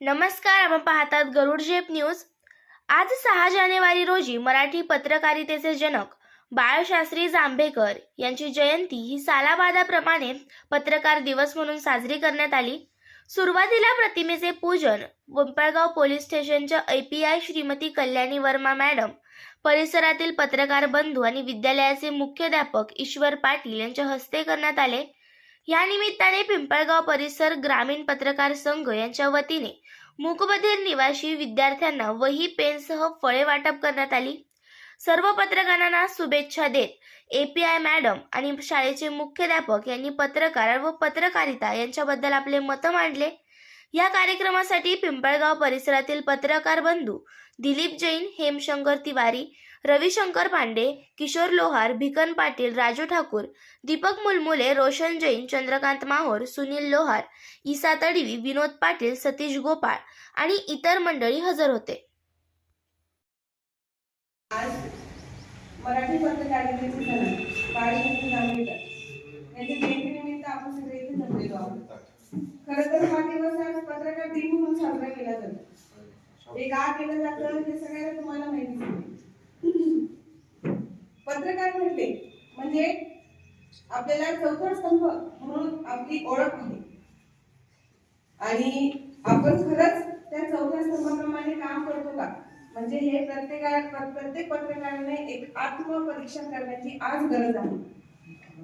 नमस्कार आपण पाहतात गरुड जेप न्यूज. आज सहा जानेवारी रोजी मराठी पत्रकारितेचे जनक बाळशास्त्री जांभेकर यांची जयंती ही सालाबादाप्रमाणे पत्रकार दिवस म्हणून साजरी करण्यात आली. सुरुवातीला प्रतिमेचे पूजन पिंपळगाव पोलीस स्टेशनच्या I P I Shrimati Kalyani Varma madam परिसरातील पत्रकार बंधू आणि विद्यालयाचे मुख्याध्यापक ईश्वर पाटील यांच्या हस्ते करण्यात आले. या निमित्ताने पिंपळगाव परिसर ग्रामीण पत्रकार संघ यांच्या वतीने मूकबधीर निवासी विद्यार्थ्यांना वही पेनसह फळे वाटप करण्यात आली. सर्व पत्रकारांना शुभेच्छा देत एपीआय मॅडम आणि शाळेचे मुख्याध्यापक यांनी पत्रकार व पत्रकारिता यांच्याबद्दल आपले मतं मांडले. या कार्यक्रमासाठी पिंपळगाव परिसरातील पत्रकार बंधू दिलीप जैन हेमशंकर तिवारी रविशंकर पांडे किशोर लोहार भिकन पाटील राजू ठाकूर दीपक मुलमुले रोशन जैन चंद्रकांत माहोर सुनील लोहार ईसा तडवी विनोद पाटील सतीश गोपाळ आणि इतर मंडळी हजर होते. आज मराठी खर तर हा दिवस आज पत्रकार दिन म्हणून साजरा केला जातो. एक का केलं जातं हे सगळ्यांना तुम्हाला माहिती आहे पत्रकार म्हटले म्हणजे आपल्याला चौथा स्तंभ म्हणून आपली ओळख आहे. आणि आपण खरंच त्या चौथ्या स्तंभाप्रमाणे काम करतो का? म्हणजे हे प्रत्येका प्रत्येक पत्रकाराने एक आत्मपरीक्षण करण्याची आज गरज आहे.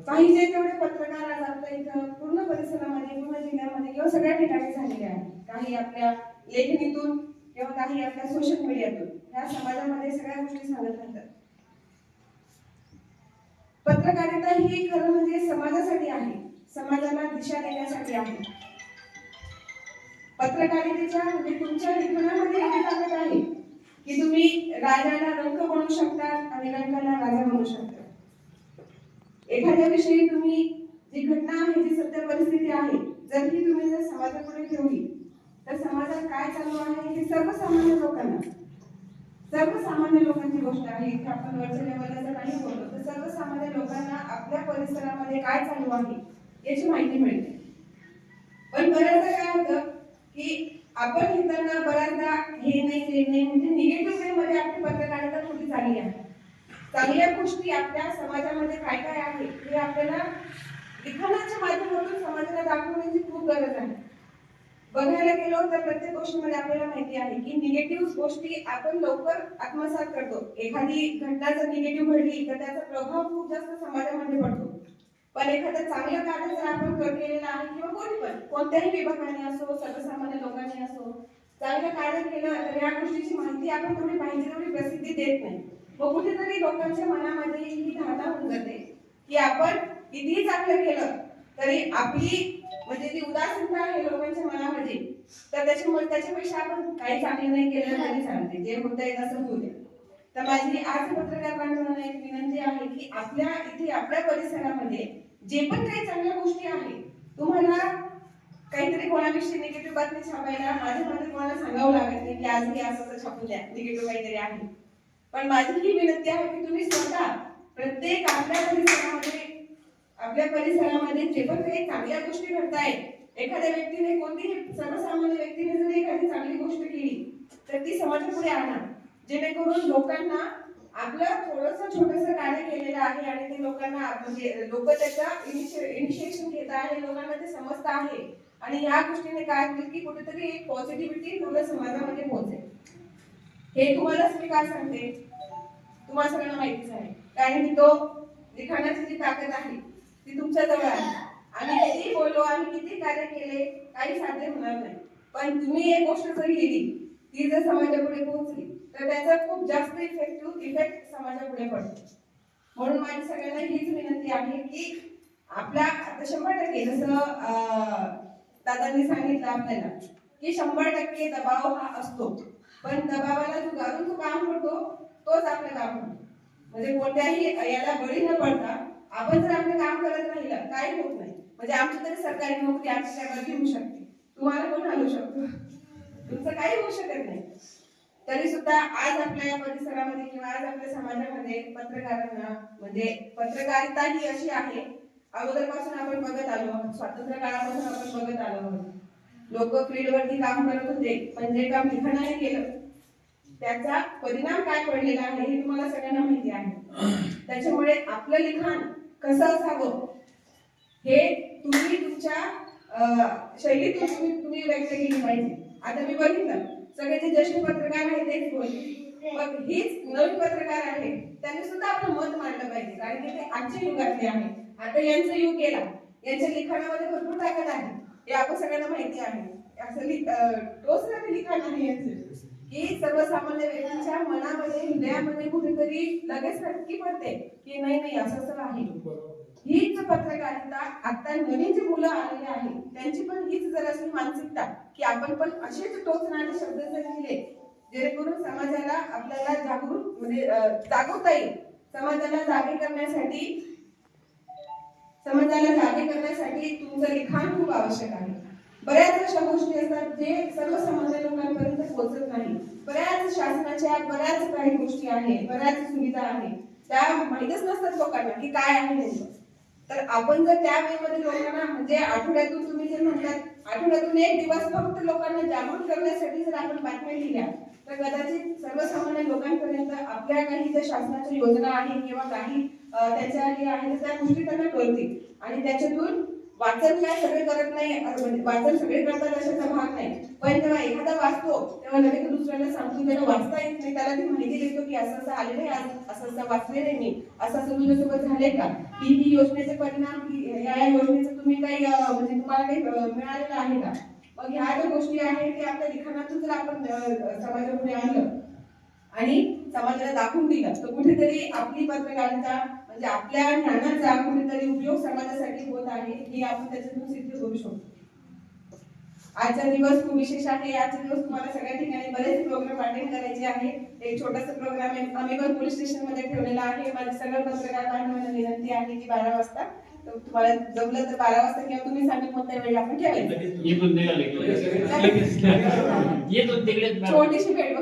काही जे तेवढे पत्रकार आज आपल्या इथं पूर्ण परिसरामध्ये पूर्ण जिल्ह्यामध्ये किंवा सगळ्या ठिकाणी झालेले आहेत. काही आपल्या लेखणीतून किंवा काही आपल्या सोशल मीडियातून ह्या समाजामध्ये सगळ्या गोष्टी सांगत राहतात पत्रकारिता ही खरं म्हणजे समाजासाठी आहे. समाजाला दिशा देण्यासाठी आहे. पत्रकारितेच्या म्हणजे तुमच्या लेखनामध्ये एवढी ताकद आहे की तुम्ही राजाला रंग बनवू शकता आणि रंगाला राजा बनवू शकता. एखाद्या विषयी तुम्ही जी घटना आहे जी सत्य परिस्थिती आहे जर ही तुम्ही जर समाजापुढे ठेवली तर समाजात काय चालू आहे हे सर्वसामान्य लोकांना सर्वसामान्य लोकांची गोष्ट आहे. इथे आपण वरच्या लेवलला जर नाही बोललो तर सर्वसामान्य लोकांना आपल्या परिसरामध्ये काय चालू आहे याची माहिती मिळते. पण बऱ्याचदा काय होतं की आपण घेताना बऱ्याचदा हे नाही ते नाही म्हणजे निगेटिव्ह वे मध्ये आपली पत्रकारिता थोडी चालली आहे? चांगल्या गोष्टी आपल्या समाजामध्ये काय काय आहे हे आपल्याला लिखाणाच्या माध्यमातून समाजाला दाखवण्याची खूप गरज आहे. बघायला गेलो तर प्रत्येक गोष्टीमध्ये आपल्याला माहिती आहे की निगेटिव्ह गोष्टी आपण लवकर आत्मसात करतो. एखादी घटना जर निगेटिव्ह घडली तर त्याचा प्रभाव खूप जास्त समाजामध्ये पडतो. पण एखादं चांगलं कार्य जर आपण कर- केलेलं आहे किंवा कोणी पण कोणत्याही विभागाने असो सर्वसामान्य लोकांनी असो चांगलं कार्य केलं तर या गोष्टीची माहिती आपण थोडी पाहिजे तेवढी प्रसिद्धी देत नाही. मग कुठेतरी लोकांच्या मनामध्ये ही धारणा होऊन जाते की आपण कितीही चांगलं केलं तरी आपली म्हणजे ती उदासीनता आहे लोकांच्या मनामध्ये. तर त्याच्यामुळे त्याच्यापेक्षा आपण काही चांगलं नाही केलं तरी सांगते जे होतंय असं होऊ दे तर माझी आज पत्रकार बांधवांना एक विनंती आहे की आपल्या इथे आपल्या परिसरामध्ये जे पण काही चांगल्या गोष्टी आहेत तुम्हाला काहीतरी कोणाविषयी निगेटिव्ह बातमी छापायला माझ्या मध्ये कोणाला सांगावं लागत नाही की आज हे असं असं छापून द्या निगेटिव्ह काहीतरी आहे. पण माझी ही विनंती आहे की तुम्ही स्वतः प्रत्येक आपल्या परिसरामध्ये आपल्या परिसरामध्ये जे पण काही चांगल्या गोष्टी घडतायत एखाद्या व्यक्तीने कोणतीही सर्वसामान्य व्यक्तीने जर एखादी चांगली गोष्ट केली तर ती समाजापुढे आणा. जेणेकरून लोकांना आपलं थोडस छोटस कार्य केलेलं आहे आणि ते लोकांना म्हणजे लोक त्याचा इनिशिएशन घेत आहे लोकांना ते समजत आहे. आणि या गोष्टीने काय होईल की कुठेतरी एक पॉझिटिव्हिटी पूर्ण समाजामध्ये पोहोचेल. हे तुम्हालाच मी काय सांगते? तुम्हाला सगळ्यांना माहितीच आहे. कारण की तो लिखाणाची जी ताकद आहे ती तुमच्या जवळ आहे. आम्ही किती बोललो आम्ही किती कार्य केले काही साध्य होणार नाही. पण तुम्ही एक गोष्ट जर लिहिली ती जर समाजापुढे पोहोचली तर त्याचा खूप जास्त इफेक्टिव्ह इफेक्ट समाजापुढे पडतो. म्हणून माझी सगळ्यांना हीच विनंती आहे की आपल्या आता शंभर टक्के जसं अं, दादांनी सांगितलं आपल्याला की शंभर टक्के दबाव हा असतो. पण दबावाला जो घालून जो काम करतो तोच आपलं काम म्हणजे कोणत्याही याला बळी न पडता आपण जर आपलं काम करत राहिलं काही होत नाही. म्हणजे आमची तरी सरकारी नोकरी आमच्या जागा घेऊ शकते. तुम्हाला कोण हलवू शकतो? तुमचं काही होऊ शकत नाही. तरी सुद्धा आज आपल्या या परिसरामध्ये किंवा आज आपल्या समाजामध्ये पत्रकारांना म्हणजे पत्रकारिता ही अशी आहे. अगोदरपासून आपण बघत आलो आहोत. स्वातंत्र्य काळापासून आपण बघत आलो आहोत. लोक फील्डवरती काम करत होते पण जे काम लिखाणाने केलं त्याचा परिणाम काय पडलेला आहे हे तुम्हाला सगळ्यांना माहिती आहे. त्याच्यामुळे आपलं लिखाण कसं असावं? हे तुम्ही तुमच्या शैलीतून तुम्ही तुम्ही व्यक्त केली पाहिजे. आता मी बघितलं सगळे जे ज्येष्ठ पत्रकार आहेत तेच बोलले मग हीच नवीन पत्रकार आहे त्यांनी सुद्धा आपलं मत मांडलं पाहिजे. कारण की ते आजच्या युगातले आहे आता यांचं युग गेला. यांच्या लिखाणामध्ये भरपूर ताकद आहे. हे आपण सगळ्यांना माहिती आहे. असं लि- अं, टोचणारे लिखाण आहे यांचं. की सर्वसामान्य व्यक्तीच्या मनामध्ये हृदयामध्ये कुठेतरी लगेच खटकी पडते की नाही नाही असं असं आहे. हीच पत्रकारिता आता नवीन जी मुलं आलेली आहेत त्यांची पण हीच जर अशी मानसिकता की आपण पण असेच टोचणारे शब्द जर लिहिले जेणेकरून समाजाला आपल्याला जागरूक म्हणजे जागवता येईल. समाजाला जागे करण्यासाठी समाजाला जागे करण्यासाठी तुमचं लिखाण खूप आवश्यक आहे. बऱ्याच अशा गोष्टी असतात जे सर्वसामान्य लोकांपर्यंत पोहोचत नाही. बऱ्याच शासनाच्या बऱ्याच काही गोष्टी आहेत बऱ्याच सुविधा आहेत. त्या माहीतच नसतात लोकांना की काय आहे नेमकं. तर आपण जर त्या वेळेमध्ये लोकांना म्हणजे आठवड्यातून तुम्ही जे म्हणतात आठवड्यातून एक दिवस फक्त लोकांना जागृत करण्यासाठी जर आपण बातम्या लिहिल्या तर कदाचित सर्वसामान्य लोकांपर्यंत आपल्या काही ज्या शासनाच्या योजना आहे किंवा काही त्याच्या हे आहे त्या गोष्टी त्यांना कळतील. आणि त्याच्यातून वाचन काय सगळे करत नाही म्हणजे वाचन सगळे करतात अशाचा भाग नाही. पण जेव्हा एखादा वाचतो तेव्हा लगेच दुसऱ्याला सांगतो त्याला वाचता येत नाही. त्याला ती माहिती देतो की असं असं आलेलं आहे आज असं असं वाचले नाही मी. असं असं तुझ्यासोबत झाले का? ही ही योजनेचे परिणाम या या योजनेचं तुम्ही काही म्हणजे तुम्हाला काही मिळालेलं आहे का? मग ह्या ज्या गोष्टी आहेत की आपल्या लिखाणातून जर आपण समाजापुढे आणलं आणि समाजाला दाखवून दिलं तर कुठेतरी आपली पत्रकारिता म्हणजे आपल्या ज्ञानाचा कुठेतरी उपयोग समाजासाठी होत आहे हे आपण त्याच्यातून सिद्ध करू शकतो. आजचा दिवस खूप विशेष आहे. आजचा दिवस तुम्हाला सगळ्या ठिकाणी बरेच प्रोग्राम अटेंड करायचे आहे. एक छोटासा प्रोग्राम आम्ही पण पोलीस स्टेशनमध्ये ठेवलेला आहे. माझे सगळं पत्रकार बांधवांना विनंती आहे की बारा वाजता तुम्हाला जमलं तर बारा वाजता किंवा तुम्ही सांगेल कोणत्या वेळी आपण ठेवायचं. छोटीशी भेट